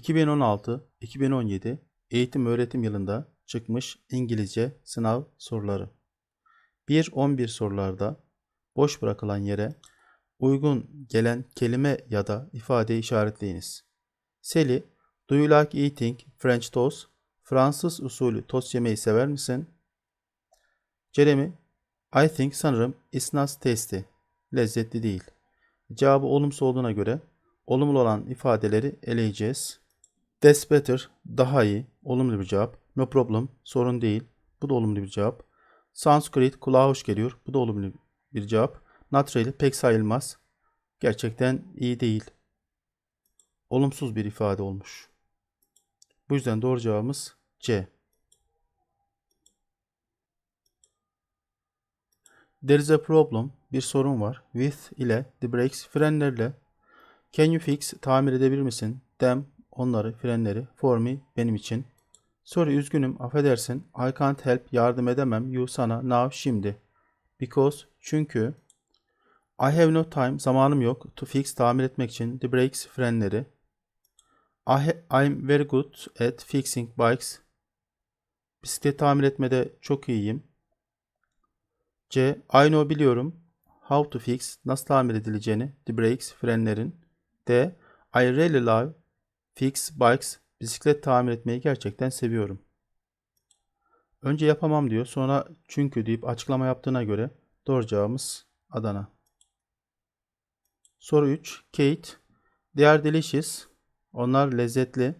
2016-2017 eğitim öğretim yılında çıkmış İngilizce sınav soruları. 1-11 sorularda boş bırakılan yere uygun gelen kelime ya da ifade işaretleyiniz. Sally, do you like eating French toast? Fransız usulü tost yemeyi sever misin? Jeremy, I think sanırım it's not tasty. Lezzetli değil. Cevabı olumsuz olduğuna göre olumlu olan ifadeleri eleyeceğiz. That's better, daha iyi, olumlu bir cevap. No problem, sorun değil. Bu da olumlu bir cevap. Sounds great, kulağa hoş geliyor. Bu da olumlu bir cevap. Not really, pek sayılmaz. Gerçekten iyi değil. Olumsuz bir ifade olmuş. Bu yüzden doğru cevabımız C. There is a problem. Bir sorun var. With ile the brakes frenlerle. Can you fix? Tamir edebilir misin? Them onları frenleri for me benim için. Sorry üzgünüm affedersin. I can't help yardım edemem you sana now şimdi. Because çünkü I have no time zamanım yok to fix tamir etmek için the brakes frenleri. I I'm very good at fixing bikes. Bisiklet tamir etmede çok iyiyim. C. I know biliyorum. How to fix nasıl tamir edileceğini the brakes frenlerin. D. I really love fix bikes bisiklet tamir etmeyi gerçekten seviyorum. Önce yapamam diyor. Sonra çünkü deyip açıklama yaptığına göre doğru cevabımız Adana. Soru 3. Kate. Are delicious. Onlar lezzetli.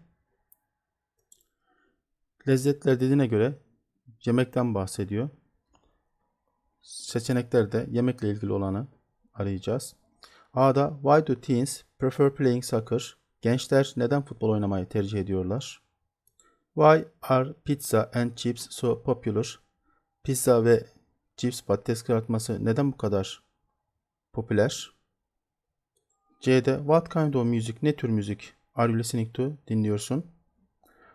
Lezzetler dediğine göre yemekten bahsediyor. Seçeneklerde yemekle ilgili olanı arayacağız. A'da Why do teens prefer playing soccer? Gençler neden futbol oynamayı tercih ediyorlar? Why are pizza and chips so popular? Pizza ve cips patates kızartması neden bu kadar popüler? C'de What kind of music? Ne tür müzik? Are you listening to? Dinliyorsun.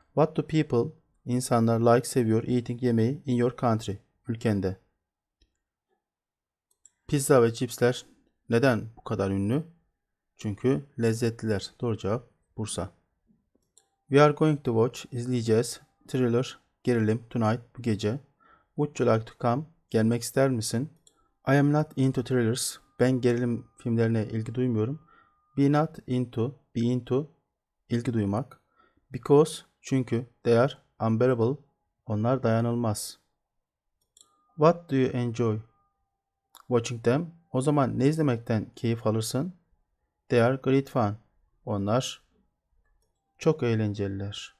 What do people? insanlar like seviyor eating yemeği in your country? Ülkende. Pizza ve cipsler neden bu kadar ünlü? Çünkü lezzetliler. Doğru cevap Bursa. We are going to watch, izleyeceğiz. Thriller, gerilim, tonight, bu gece. Would you like to come? Gelmek ister misin? I am not into thrillers. Ben gerilim filmlerine ilgi duymuyorum. Be not into, be into, ilgi duymak. Because, çünkü, they are unbearable, onlar dayanılmaz. What do you enjoy? Watching them. O zaman ne izlemekten keyif alırsın? They are great fun. Onlar çok eğlenceliler.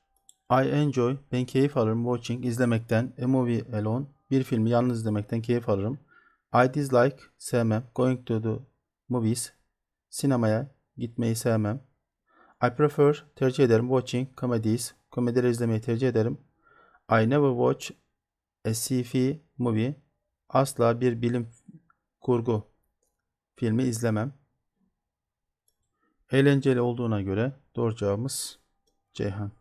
I enjoy, ben keyif alırım watching, izlemekten, a movie alone, bir filmi yalnız izlemekten keyif alırım. I dislike, sevmem, going to the movies, sinemaya gitmeyi sevmem. I prefer, tercih ederim watching comedies, komedileri izlemeyi tercih ederim. I never watch a sci-fi movie, asla bir bilim kurgu filmi izlemem. Eğlenceli olduğuna göre doğru cevabımız Ceyhan.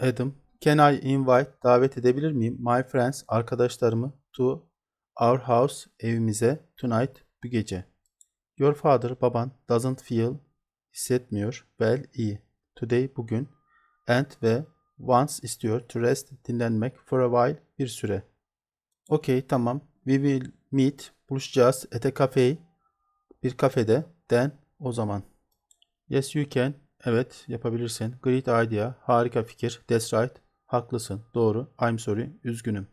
Adam, can I invite, davet edebilir miyim my friends, arkadaşlarımı to our house, evimize tonight, bu gece. Your father, baban, doesn't feel, hissetmiyor, well, iyi. Today, bugün, and ve wants istiyor to rest, dinlenmek for a while, bir süre. Okay, tamam. We will meet, buluşacağız at a cafe, bir kafede, then, o zaman. Yes, you can. Evet, yapabilirsin. Great idea. Harika fikir. That's right. Haklısın. Doğru. I'm sorry. Üzgünüm.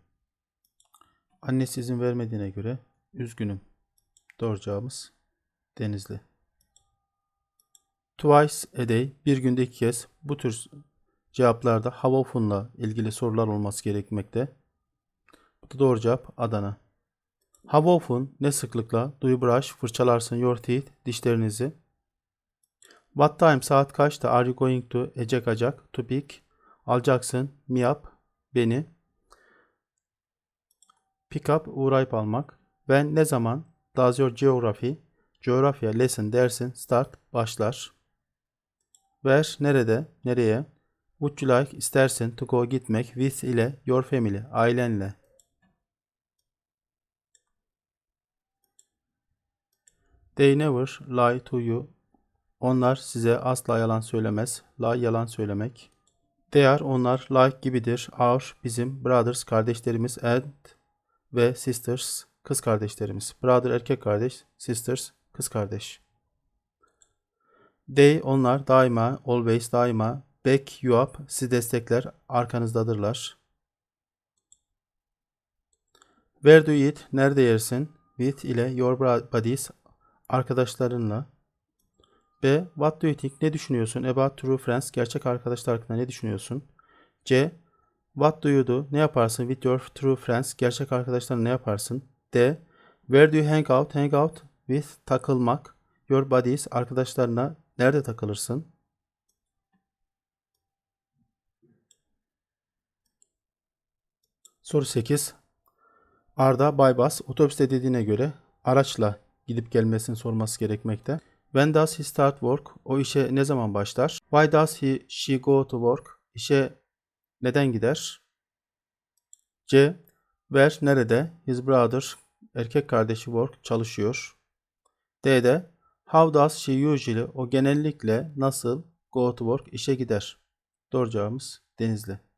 Annesi izin vermediğine göre üzgünüm. Doğru cevabımız Denizli. Twice a day. Bir günde iki kez. Bu tür cevaplarda how often'la ilgili sorular olması gerekmekte. Bu doğru cevap Adana. How often ne sıklıkla? Do brush fırçalarsın your teeth dişlerinizi? What time saat kaçta? Are you going to? Ecek acak to pick. Alacaksın me up beni. Pick up uğrayıp almak. When ne zaman? Does your geography coğrafya lesson dersin start başlar. Where nerede nereye would you like istersin to go gitmek with ile your family ailenle They never lie to you. Onlar size asla yalan söylemez. Lie yalan söylemek. They are onlar like gibidir. Our bizim brothers kardeşlerimiz and ve sisters kız kardeşlerimiz. Brother erkek kardeş, sisters kız kardeş. They onlar daima, always daima back you up sizi destekler, arkanızdadırlar. Where do you eat? Nerede yersin? With ile your buddies arkadaşlarınla. B. What do you think? Ne düşünüyorsun? About true friends. Gerçek arkadaşlar hakkında ne düşünüyorsun? C. What do you do? Ne yaparsın? With your true friends. Gerçek arkadaşlarla ne yaparsın? D. Where do you hang out? Hang out with takılmak. Your buddies. Arkadaşlarına nerede takılırsın? Soru 8. Arda Baybas otobüste dediğine göre araçla gidip gelmesini sorması gerekmekte. When does he start work? O işe ne zaman başlar? Why does he she go to work? İşe neden gider? C. Where nerede? His brother erkek kardeşi work çalışıyor. D'de How does she usually o genellikle nasıl go to work işe gider? Doğru cevabımız Denizli.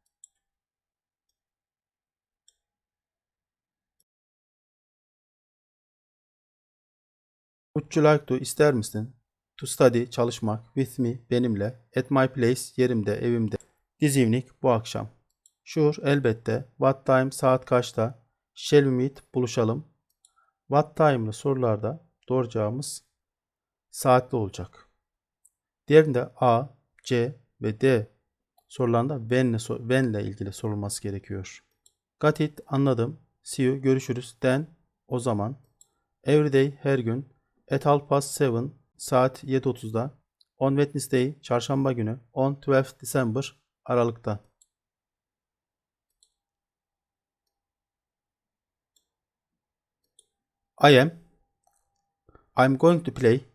Would you like to ister misin? To study çalışmak with me benimle at my place yerimde evimde. This evening bu akşam. Sure elbette. What time saat kaçta? Shall we meet buluşalım. What time'lı sorularda doğru cevabımız saatli olacak. Diğerinde A, C ve D sorularında when'le, when'le ilgili sorulması gerekiyor. Got it anladım. See you görüşürüz. Then o zaman. Everyday her gün. At half past seven saat 7.30'da. On Wednesday çarşamba günü. On 12 December Aralık'ta. I am I'm going to play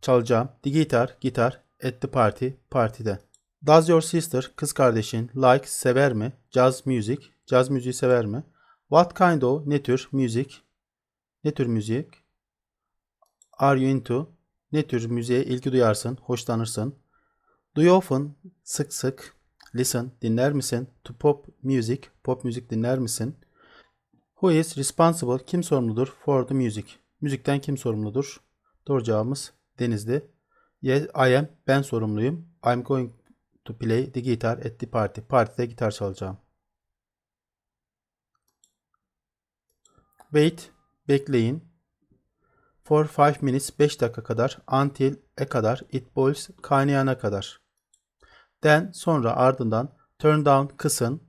çalacağım the guitar gitar at the party partide. Does your sister kız kardeşin like sever mi? Jazz music caz müziği sever mi? What kind of ne tür music? Ne tür müzik? Are you into? Ne tür müziğe ilgi duyarsın, hoşlanırsın? Do you often sık sık listen dinler misin? To pop music pop müzik dinler misin? Who is responsible? Kim sorumludur for the music? Müzikten kim sorumludur? Doğru cevabımız Denizli. Yes, I am. Ben sorumluyum. I'm going to play the guitar at the party. Partide gitar çalacağım. Wait. Bekleyin. For 5 minutes 5 dakika kadar. Until e kadar. It boils kaynayana kadar. Then sonra ardından turn down kısın.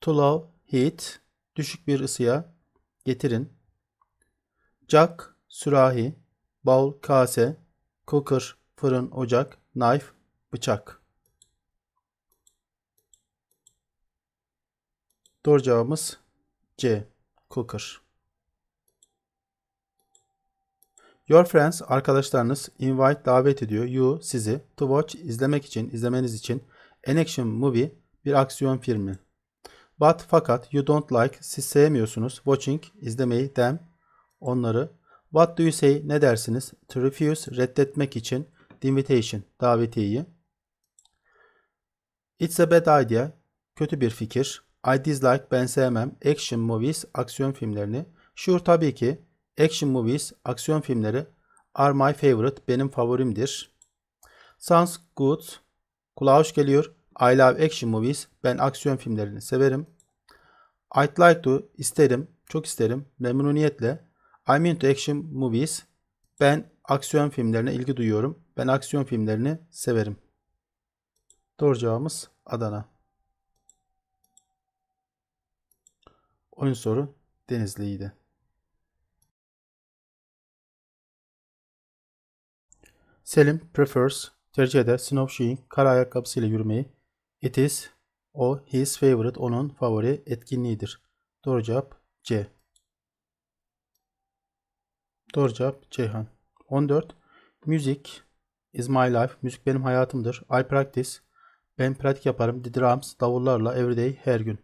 To low heat düşük bir ısıya getirin. Jack sürahi, bowl kase, cooker fırın ocak, knife bıçak. Doğru cevabımız C. Cooker. Your friends, arkadaşlarınız invite davet ediyor you sizi to watch izlemek için, izlemeniz için an action movie bir aksiyon filmi. But fakat you don't like siz sevmiyorsunuz watching izlemeyi them onları. What do you say ne dersiniz? To refuse reddetmek için the invitation davetiyeyi. It's a bad idea kötü bir fikir. I dislike ben sevmem action movies aksiyon filmlerini. Sure tabii ki action movies aksiyon filmleri are my favorite benim favorimdir. Sounds good kulağa hoş geliyor. I love action movies. Ben aksiyon filmlerini severim. I'd like to isterim, çok isterim, memnuniyetle. I'm into action movies. Ben aksiyon filmlerine ilgi duyuyorum. Ben aksiyon filmlerini severim. Doğru cevabımız Adana. Oyun soru Denizli'ydi. Selim prefers tercih eder snowshoeing kar ayakkabısıyla yürümeyi. It is o his favorite onun favori etkinliğidir. Doğru cevap C. Doğru cevap Ceyhan. 14. Music is my life. Müzik benim hayatımdır. I practice. Ben pratik yaparım. The drums davullarla everyday her gün.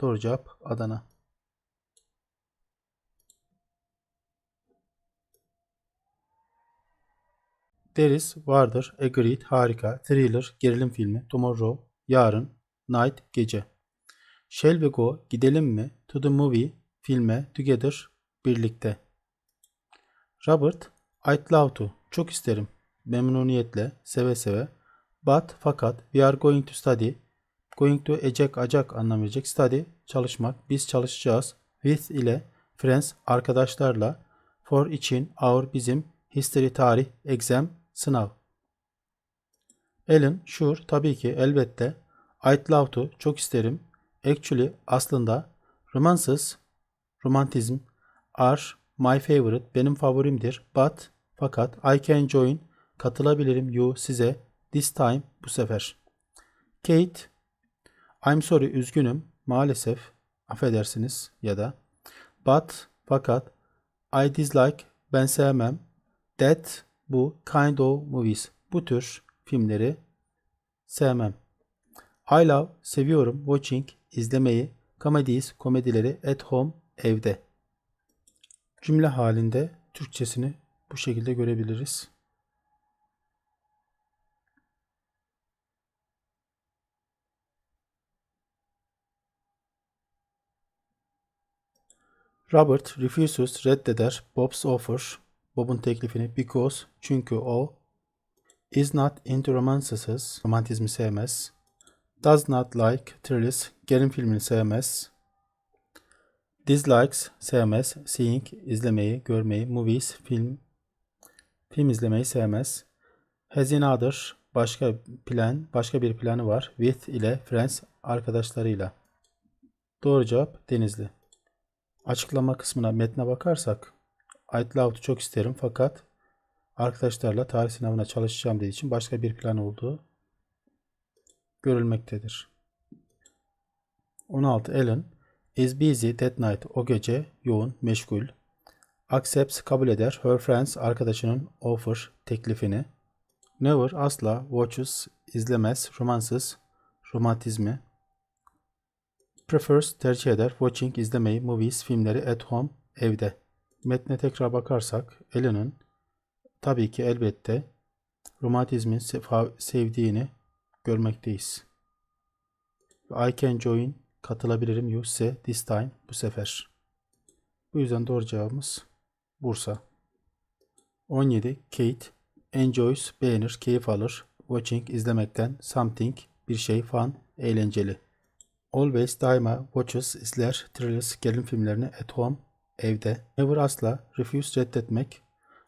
Doğru cevap Adana. Deriz vardır. Agreed harika. Thriller gerilim filmi. Tomorrow yarın. Night gece. Shall we go gidelim mi? To the movie filme together birlikte. Robert I'd love to çok isterim. Memnuniyetle seve seve. But fakat we are going to study. Going to ecek acak anlam verecek. Study çalışmak. Biz çalışacağız. With ile friends arkadaşlarla. For için our bizim history tarih exam sınav. Ellen sure tabii ki elbette. I'd love to çok isterim. Actually aslında romances romantizm are my favorite benim favorimdir. But fakat I can join katılabilirim you size this time bu sefer. Kate I'm sorry üzgünüm maalesef affedersiniz ya da but fakat I dislike ben sevmem that bu kind of movies bu tür filmleri sevmem. I love seviyorum watching izlemeyi comedies komedileri at home evde. Cümle halinde Türkçesini bu şekilde görebiliriz. Robert refuses reddeder Bob's offer Bob'un teklifini because çünkü o is not into romances romantizmi sevmez. Does not like thrillers gerilim filmini sevmez. Dislikes sevmez. Seeing izlemeyi, görmeyi, movies film film izlemeyi sevmez. Has another başka plan, başka bir planı var. With ile friends arkadaşlarıyla. Doğru cevap Denizli. Açıklama kısmına metne bakarsak To çok isterim fakat arkadaşlarla tarih sınavına çalışacağım dediği için başka bir plan olduğu görülmektedir. 16. Ellen is busy that night. O gece yoğun, meşgul. Accepts kabul eder. Her friends arkadaşının offer teklifini. Never asla watches izlemez. Romances romantizmi. Prefers tercih eder. Watching izlemeyi. Movies filmleri at home evde. Metne tekrar bakarsak Ellen'ın tabii ki elbette romantizmin sevdiğini görmekteyiz. I can join katılabilirim you ise this time bu sefer. Bu yüzden doğru cevabımız Bursa. 17. Kate enjoys beğenir, keyif alır. Watching izlemekten something bir şey fun, eğlenceli. Always daima watches izler thrillers gerilim filmlerini at home evde. Never asla refuse reddetmek.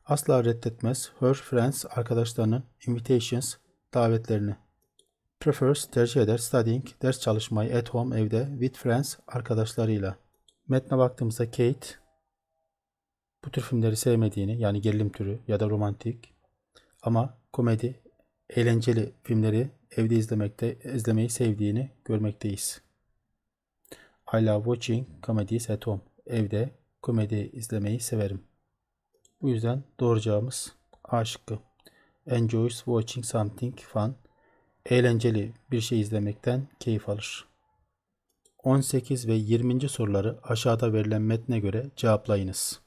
Asla reddetmez her friends arkadaşlarının invitations davetlerini. Prefers tercih eder studying ders çalışmayı at home evde with friends arkadaşlarıyla. Metne baktığımızda Kate bu tür filmleri sevmediğini yani gerilim türü ya da romantik ama komedi eğlenceli filmleri evde izlemekte izlemeyi sevdiğini görmekteyiz. I love watching comedies at home. Evde komedi izlemeyi severim. Bu yüzden doğru cevabımız A şıkkı. Enjoys watching something fun eğlenceli bir şey izlemekten keyif alır. 18 ve 20. soruları aşağıda verilen metne göre cevaplayınız.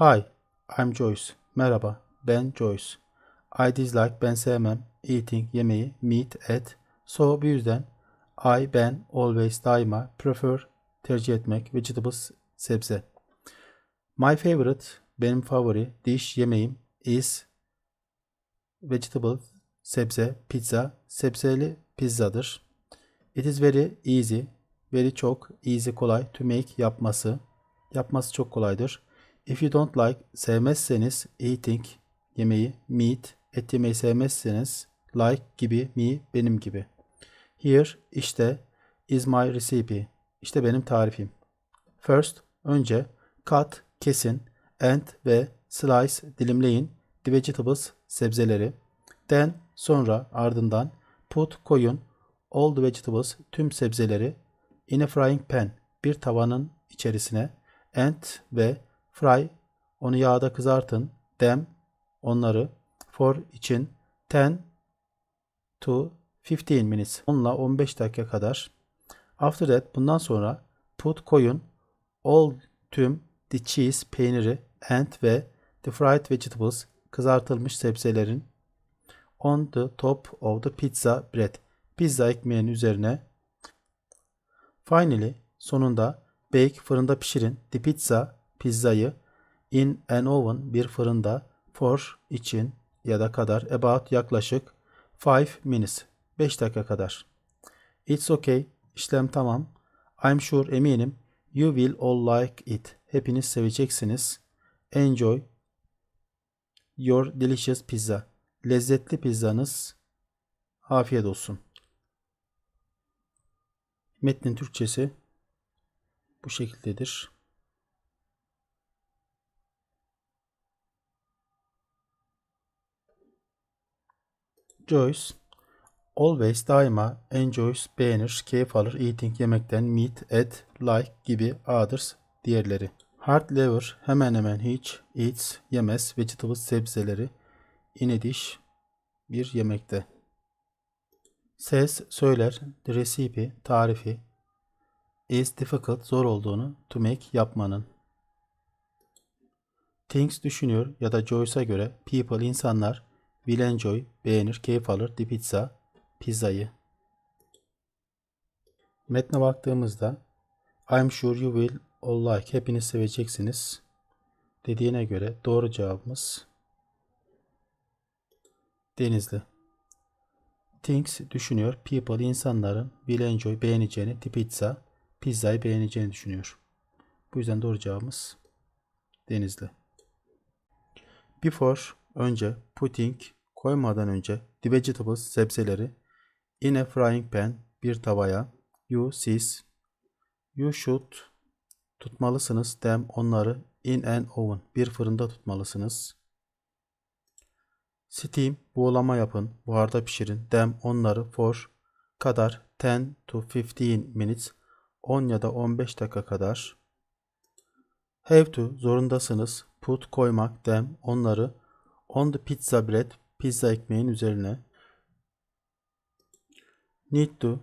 Hi, I'm Joyce. Merhaba, ben Joyce. I dislike, ben sevmem, eating, yemeği, meat, et. So, bu yüzden I, ben, always, daima, prefer, tercih etmek, vegetables, sebze. My favorite, benim favori, dish, yemeğim, is, vegetable, sebze, pizza, sebzeli pizzadır. It is very easy, very çok, easy kolay, to make yapması, yapması çok kolaydır. If you don't like, sevmezseniz, eating, yemeği, meat, et yemeği sevmezseniz, like gibi, me, benim gibi. Here, işte, is my recipe, işte benim tarifim. First, önce, cut, kesin, and ve slice, dilimleyin, the vegetables, sebzeleri. Then, Sonra ardından put koyun. All the vegetables tüm sebzeleri in a frying pan bir tavanın içerisine. And ve fry onu yağda kızartın. Them onları for için. 10 to 15 minutes 10 ile 15 dakika kadar. After that bundan sonra put koyun all tüm the cheese peyniri and ve the fried vegetables kızartılmış sebzelerin on the top of the pizza bread. Pizza ekmeğinin üzerine finally sonunda bake fırında pişirin the pizza pizzayı in an oven bir fırında for için ya da kadar about yaklaşık 5 minutes 5 dakika kadar. It's okay işlem tamam. I'm sure eminim you will all like it. Hepiniz seveceksiniz. Enjoy your delicious pizza. Lezzetli pizzanız afiyet olsun. Metnin Türkçesi bu şekildedir. Joyce always daima enjoys beğenir, keyif alır eating yemekten meat, et, like gibi others diğerleri. Hard lever hemen hemen hiç eats yemez vegetables sebzeleri in a dish bir yemekte. Says söyler the recipe tarifi is difficult zor olduğunu to make yapmanın. Thinks düşünüyor ya da Joyce'a göre people insanlar will enjoy beğenir keyif alır the pizza pizzayı. Metne baktığımızda I'm sure you will all like hepiniz seveceksiniz dediğine göre doğru cevabımız Denizli. Thinks düşünüyor. People insanların will enjoy beğeneceğini pizza pizzayı beğeneceğini düşünüyor. Bu yüzden doğru cevabımız Denizli. Before önce putting koymadan önce the vegetables sebzeleri in a frying pan bir tavaya you siz you should tutmalısınız them onları in an oven bir fırında tutmalısınız. Steam buğulama yapın buharda pişirin them onları for kadar 10 to 15 minutes 10 ya da 15 dakika kadar. Have to zorundasınız put koymak them onları on the pizza bread pizza ekmeğin üzerine. Need to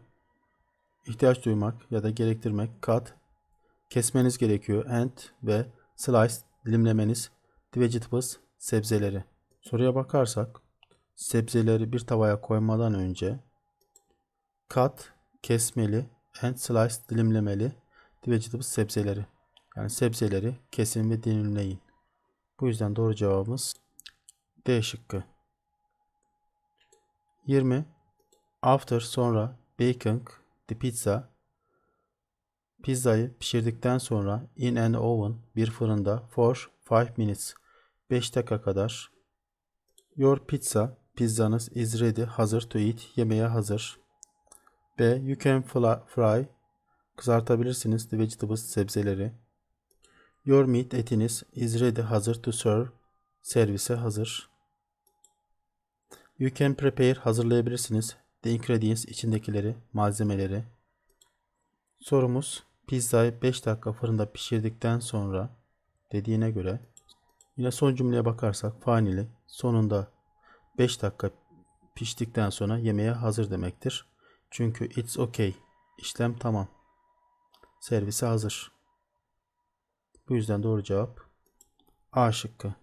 ihtiyaç duymak ya da gerektirmek cut kesmeniz gerekiyor and ve slice dilimlemeniz vegetables sebzeleri. Soruya bakarsak sebzeleri bir tavaya koymadan önce cut kesmeli and slice dilimlemeli vegetables sebzeleri. Yani sebzeleri kesin ve dilimleyin. Bu yüzden doğru cevabımız D şıkkı. 20. After sonra baking the pizza. Pizzayı pişirdikten sonra in an oven bir fırında for 5 minutes 5 dakika kadar. Your pizza pizzanız is ready hazır to eat yemeğe hazır. B. You can fry. Kızartabilirsiniz the vegetables sebzeleri. Your meat etiniz is ready hazır to serve. Servise hazır. You can prepare hazırlayabilirsiniz. The ingredients içindekileri, malzemeleri. Sorumuz pizzayı 5 dakika fırında pişirdikten sonra dediğine göre yine son cümleye bakarsak fanili sonunda 5 dakika piştikten sonra yemeğe hazır demektir. Çünkü it's okay. işlem tamam. Servise hazır. Bu yüzden doğru cevap A şıkkı.